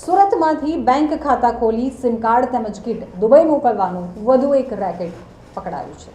સુરતમાંથી bank ખાતા ખોલી SIM card તેમજ કીટ દુબઈ મોકલવાનું વધુ એક રેકેટ પકડાયું છે.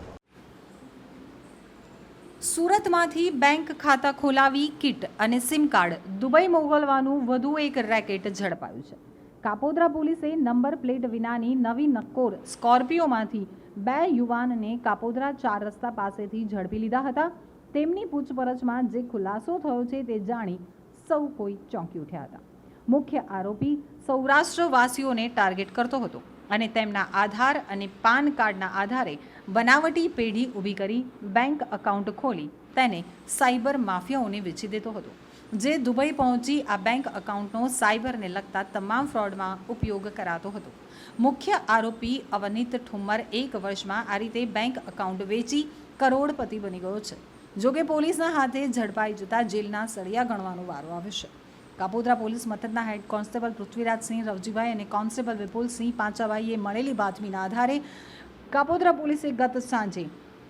સુરતમાંથી બેંક ખાતા ખોલાવી કીટ અને સિમ કાર્ડ દુબઈ મોકલવાનું વધુ એક રેકેટ ઝડપાયું છે. કાપોદ્રા પોલીસે નંબર પ્લેટ વિનાની નવી નક્કોર સ્કોર્પિયોમાંથી બે યુવાનને કાપોદ્રા ચાર રસ્તા પાસેથી ઝડપી લીધા હતા. તેમની પૂછપરછમાં જે ખુલાસો થયો છે તે જાણી સૌ કોઈ ચોંકી ઉઠ્યા હતા. મુખ્ય આરોપી સૌરાષ્ટ્રવાસીઓને ટાર્ગેટ કરતો હતો અને તેમના આધાર અને પાન કાર્ડના આધારે બનાવટી પેઢી ઊભી કરી બેંક અકાઉન્ટ ખોલી તેને સાયબર માફિયાઓને વેચી દેતો હતો. જે દુબઈ પહોંચી આ બેંક અકાઉન્ટનો સાયબરને લગતા તમામ ફ્રોડમાં ઉપયોગ કરાતો હતો. મુખ્ય આરોપી અવનીત ઠુમ્મર એક વર્ષમાં આ રીતે બેંક અકાઉન્ટ વેચી કરોડપતિ બની ગયો છે. જોકે પોલીસના હાથે ઝડપાઈ જતા જેલના સળિયા ગણવાનો વારો આવ્યો છે. કાપોદ્રા પોલીસ મથકના હેડ કોન્સ્ટેબલ પૃથ્વીરાજસિંહ રવજીભાઈ અને કોન્સ્ટેબલ વિપુલસિંહ પાંચાભાઈએ મળેલી બાતમીના આધારે કાપોદ્રા પોલીસે ગત સાંજે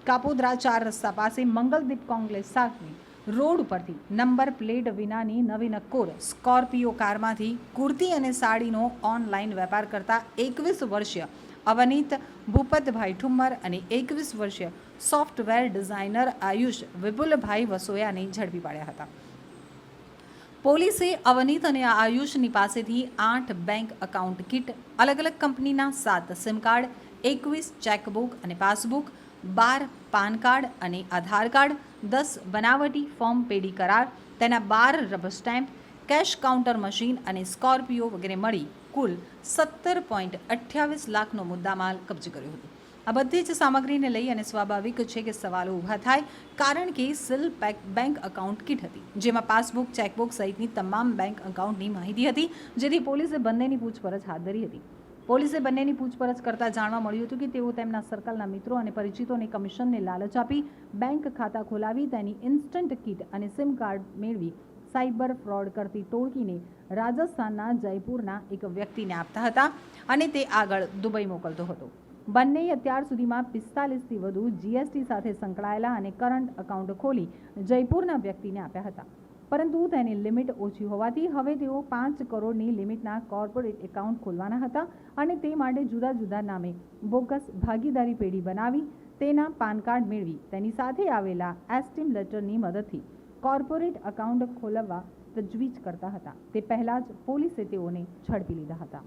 કાપોદ્રા ચાર રસ્તા પાસે મંગલદીપ કોંગ્રેસ સાથે રોડ ઉપરથી નંબર પ્લેટ વિનાની નવી નક્કોર સ્કોર્પિયો કારમાંથી કુર્તી અને સાડીનો ઓનલાઈન વેપાર કરતા એકવીસ વર્ષીય અવનીત ભૂપતભાઈ ઠુમ્મર અને એકવીસ વર્ષીય સોફ્ટવેર ડિઝાઇનર આયુષ વિપુલભાઈ વસોયાને ઝડપી પાડ્યા હતા. પોલીસે અવનીત અને આયુષની પાસેથી આઠ બેંક એકાઉન્ટ કિટ અલગ અલગ કંપનીના સાત સિમ કાર્ડ, એકવીસ ચેકબુક અને પાસબુક, બાર પાન કાર્ડ અને આધાર કાર્ડ, દસ બનાવટી ફોર્મ પેડી કરાર, તેના બાર rubber stamp, cash counter machine અને સ્કોર્પિયો વગેરે મળી કુલ સત્તર પોઈન્ટ અઠ્યાવીસ લાખનો મુદ્દામાલ કબજે કર્યો હતો. આ બધી જ સામગ્રીને લઈ અને સ્વાભાવિક છે કે સવાલો ઊભા થાય, કારણ કે seal pack bank account kit હતી, જેમાં પાસબુક, ચેકબુક સહિતની તમામ બેંક અકાઉન્ટની માહિતી હતી, જેથી પોલીસે બંનેની પૂછપરછ હાથ ધરી હતી. પોલીસે બંનેની પૂછપરછ કરતા જાણવા મળ્યું હતું કે તેઓ તેમના સર્કલના મિત્રો અને પરિચિતોને કમિશનને લાલચ આપી, બેંક ખાતા ખોલાવી, તેની ઇન્સ્ટન્ટ કિટ અને સિમ કાર્ડ મેળવી, સાયબર ફ્રોડ કરતી ટોળકીને રાજસ્થાનના જયપુરના એક વ્યક્તિને આપતા હતા અને તે આગળ દુબઈ મોકલતો હતો. બંનેએ અત્યાર સુધીમાં પિસ્તાલીસથી વધુ જીએસટી સાથે સંકળાયેલા અને કરંટ અકાઉન્ટ ખોલી જયપુરના વ્યક્તિને આપ્યા હતા. પરંતુ તેની લિમિટ ઓછી હોવાથી હવે તેઓ પાંચ કરોડની લિમિટના કોર્પોરેટ એકાઉન્ટ ખોલવાના હતા અને તે માટે જુદા જુદા નામે બોગસ ભાગીદારી પેઢી બનાવી, તેના પાન કાર્ડ મેળવી, તેની સાથે આવેલા એસ્ટીમ લેટરની મદદથી કોર્પોરેટ અકાઉન્ટ ખોલવવા તજવીજ કરતા હતા. તે પહેલાં જ પોલીસે તેઓને ઝડપી લીધા હતા.